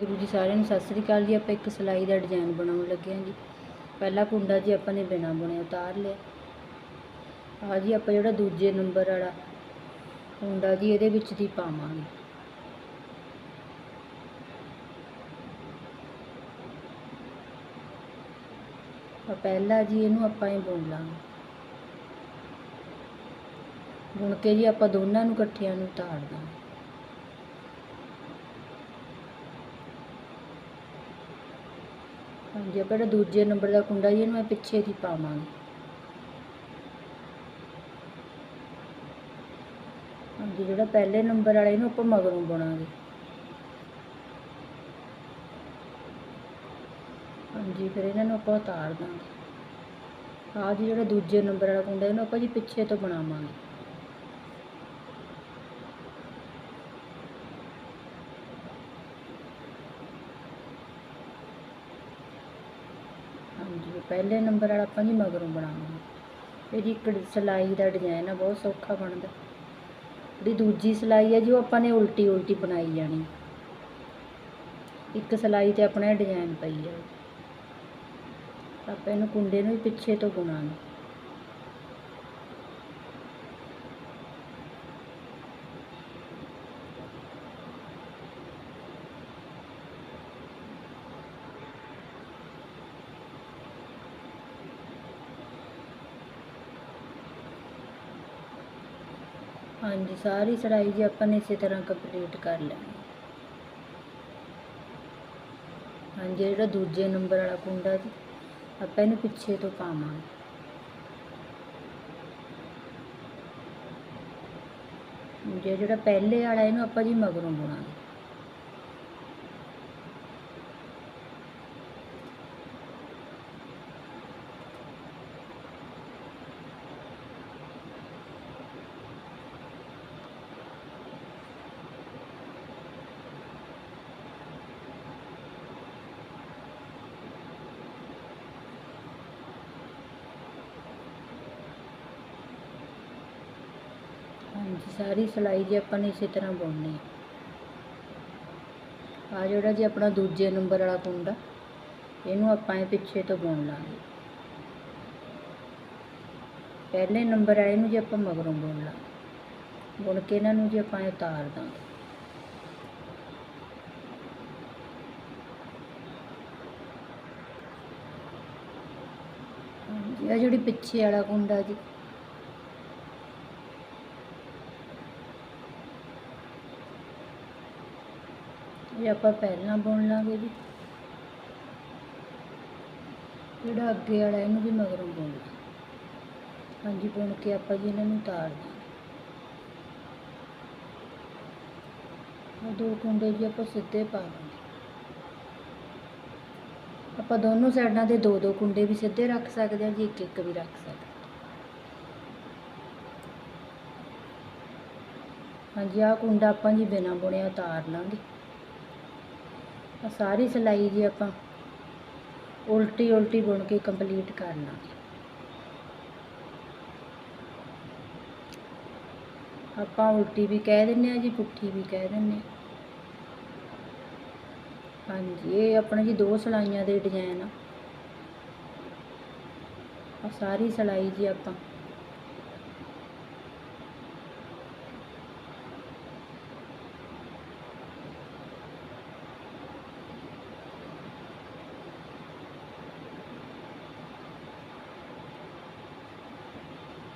ਗੁਰੂ ਜੀ ਸਾਰਿਆਂ ਨੂੰ ਸਤਿ ਸ੍ਰੀ ਅਕਾਲ ਜੀ। ਆਪਾਂ ਇੱਕ ਸਿਲਾਈ ਦਾ ਡਿਜ਼ਾਈਨ ਬਣਾਉਣ ਲੱਗੇ ਹਾਂ ਜੀ। ਪਹਿਲਾ ਕੁੰਡਾ ਜੀ ਆਪਾਂ ਨੇ ਬਿਨਾਂ ਬੁਣਿਆ ਉਤਾਰ ਲਿਆ। ਆ ਜੀ ਆਪਾਂ ਜਿਹੜਾ ਦੂਜੇ ਨੰਬਰ ਵਾਲਾ ਕੁੰਡਾ ਜੀ, ਇਹਦੇ ਵਿੱਚ ਦੀ ਪਾਵਾਂਗੇ। ਆ ਪਹਿਲਾ ਜੀ, ਇਹਨੂੰ ਆਪਾਂ ਹੀ ਬੁਣ ਲਾਂਗੇ। ਬੁਣ ਕੇ ਜੀ ਆਪਾਂ ਦੋਨਾਂ ਨੂੰ ਇਕੱਠਿਆਂ ਨੂੰ ਉਤਾਰ ਦਾਂਗੇ। ਹਾਂਜੀ ਆਪਾਂ ਜਿਹੜਾ ਦੂਜੇ ਨੰਬਰ ਦਾ ਕੁੰਡਾ ਜੀ ਇਹਨੂੰ ਮੈਂ ਪਿੱਛੇ ਦੀ ਪਾਵਾਂਗੀ। ਹਾਂਜੀ, ਜਿਹੜਾ ਪਹਿਲੇ ਨੰਬਰ ਵਾਲਾ ਇਹਨੂੰ ਆਪਾਂ ਮਗਰੋਂ ਬੁਣਾਂਗੇ। ਹਾਂਜੀ, ਫਿਰ ਇਹਨਾਂ ਨੂੰ ਆਪਾਂ ਉਤਾਰ ਦਾਂਗੇ। ਆਹ ਜੀ, ਜਿਹੜਾ ਦੂਜੇ ਨੰਬਰ ਵਾਲਾ ਕੁੰਡਾ, ਇਹਨੂੰ ਆਪਾਂ ਜੀ ਪਿੱਛੇ ਤੋਂ ਬਣਾਵਾਂਗੇ। ਹਾਂਜੀ ਪਹਿਲੇ ਨੰਬਰ ਵਾਲਾ ਆਪਾਂ ਜੀ ਮਗਰੋਂ ਬਣਾਵਾਂਗੇ ਇਹਦੀ ਇੱਕ ਸਿਲਾਈ ਦਾ ਡਿਜ਼ਾਈਨ ਆ, ਬਹੁਤ ਸੌਖਾ ਬਣਦਾ। ਜਿਹੜੀ ਦੂਜੀ ਸਿਲਾਈ ਹੈ ਜੀ, ਉਹ ਆਪਾਂ ਨੇ ਉਲਟੀ ਉਲਟੀ ਬਣਾਈ ਜਾਣੀ। ਇੱਕ ਸਿਲਾਈ ਤੇ ਆਪਣਾ ਡਿਜ਼ਾਈਨ ਪਈ ਆ। ਆਪਾਂ ਇਹਨੂੰ ਕੁੰਡੇ ਨੂੰ ਵੀ ਪਿੱਛੇ ਤੋਂ ਬੁਣਾਂਗੇ। ਹਾਂਜੀ, ਸਾਰੀ ਸਿਲਾਈ ਜੀ ਆਪਾਂ ਨੇ ਇਸੇ ਤਰ੍ਹਾਂ ਕੰਪਲੀਟ ਕਰ ਲੈਣੀ। ਹਾਂਜੀ ਜਿਹੜਾ ਦੂਜੇ ਨੰਬਰ ਵਾਲਾ ਕੁੰਡਾ ਜੀ, ਆਪਾਂ ਇਹਨੂੰ ਪਿੱਛੇ ਤੋਂ ਪਾਵਾਂਗੇ। ਜੇ ਜਿਹੜਾ ਪਹਿਲੇ ਵਾਲਾ, ਇਹਨੂੰ ਆਪਾਂ ਜੀ ਮਗਰੋਂ ਬੁਣਾਂਗੇ। ਹਾਂਜੀ, ਸਾਰੀ ਸਿਲਾਈ ਜੀ ਆਪਾਂ ਨੇ ਇਸੇ ਤਰ੍ਹਾਂ ਬੁਣਨੀ ਆ ਜਿਹੜਾ ਜੀ ਆਪਣਾ ਦੂਜੇ ਨੰਬਰ ਵਾਲਾ ਕੁੰਡਾ ਇਹਨੂੰ ਆਪਾਂ ਇਹ ਪਿੱਛੇ ਤੋਂ ਬੁਣ ਲਾਂਗੇ। ਪਹਿਲੇ ਨੰਬਰ ਵਾਲੇ ਨੂੰ ਜੀ ਆਪਾਂ ਮਗਰੋਂ ਬੁਣ ਲਾਂਗੇ। ਬੁਣ ਕੇ ਇਹਨਾਂ ਨੂੰ ਜੀ ਆਪਾਂ ਇਹ ਉਤਾਰ ਦਾਂਗੇ। ਹਾਂਜੀ ਜਿਹੜੀ ਪਿੱਛੇ ਵਾਲਾ ਕੁੰਡਾ ਜੀ ਇਹ ਆਪਾਂ ਪਹਿਲਾਂ ਬੁਣ ਲਾਂਗੇ ਜੀ। ਜਿਹੜਾ ਅੱਗੇ ਵਾਲਾ ਇਹਨੂੰ ਵੀ ਮਗਰੋਂ ਬੁਣ ਲਾਂ। ਹਾਂਜੀ, ਬੁਣ ਕੇ ਆਪਾਂ ਜੀ ਇਹਨਾਂ ਨੂੰ ਉਤਾਰ ਦਾਂਗੇ। ਦੋ ਕੁੰਡੇ ਜੀ ਆਪਾਂ ਸਿੱਧੇ ਪਾ ਲਾਂਗੇ। ਆਪਾਂ ਦੋਨੋਂ ਸਾਈਡਾਂ ਦੇ ਦੋ ਦੋ ਕੁੰਡੇ ਵੀ ਸਿੱਧੇ ਰੱਖ ਸਕਦੇ ਹਾਂ ਜੀ, ਇੱਕ ਇੱਕ ਵੀ ਰੱਖ ਸਕਦੇ ਹਾਂਜੀ, ਆਹ ਕੁੰਡਾ ਆਪਾਂ ਜੀ ਬਿਨਾਂ ਬੁਣਿਆ ਉਤਾਰ ਲਾਂਗੇ। ਆ ਸਾਰੀ ਸਿਲਾਈ ਜੀ ਆਪਾਂ ਉਲਟੀ ਉਲਟੀ ਬੁਣ ਕੇ ਕੰਪਲੀਟ ਕਰ ਲਾਂਗੇ ਆਪਾਂ ਉਲਟੀ ਵੀ ਕਹਿ ਦਿੰਨੇ ਆ ਜੀ, ਪੁੱਠੀ ਵੀ ਕਹਿ ਦਿੰਨੇ ਆ ਹਾਂਜੀ, ਇਹ ਆਪਣਾ ਜੀ ਦੋ ਸਿਲਾਈਆਂ ਦੇ ਡਿਜ਼ਾਈਨ ਆ। ਆ ਸਾਰੀ ਸਿਲਾਈ ਜੀ ਆਪਾਂ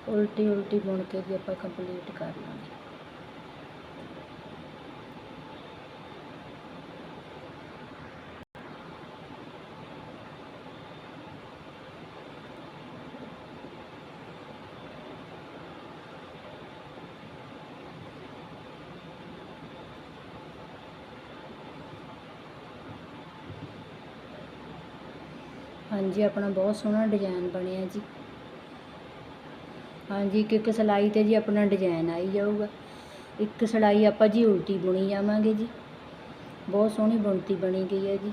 ਉਲਟੀ ਉਲਟੀ ਬੁਣ ਕੇ ਵੀ ਆਪਾਂ ਕੰਪਲੀਟ ਕਰ ਲਾਂਗੇ। ਹਾਂਜੀ, ਆਪਣਾ ਬਹੁਤ ਸੋਹਣਾ ਡਿਜ਼ਾਈਨ ਬਣਿਆ ਜੀ। ਹਾਂਜੀ, ਇੱਕ ਇੱਕ ਸਿਲਾਈ ਤੇ ਜੀ ਆਪਣਾ ਡਿਜ਼ਾਈਨ ਆਈ ਜਾਊਗਾ। ਇੱਕ ਸਿਲਾਈ ਆਪਾਂ ਜੀ ਉਲਟੀ ਬੁਣੀ ਜਾਵਾਂਗੇ ਜੀ। ਬਹੁਤ ਸੋਹਣੀ ਬੁਣਤੀ ਬਣੀ ਗਈ ਹੈ ਜੀ।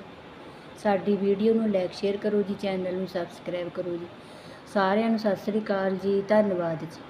ਸਾਡੀ ਵੀਡੀਓ ਨੂੰ ਲਾਈਕ ਸ਼ੇਅਰ ਕਰੋ ਜੀ, ਚੈਨਲ ਨੂੰ ਸਬਸਕ੍ਰਾਈਬ ਕਰੋ ਜੀ। ਸਾਰਿਆਂ ਨੂੰ ਸਤਿ ਸ੍ਰੀ ਅਕਾਲ ਜੀ, ਧੰਨਵਾਦ ਜੀ।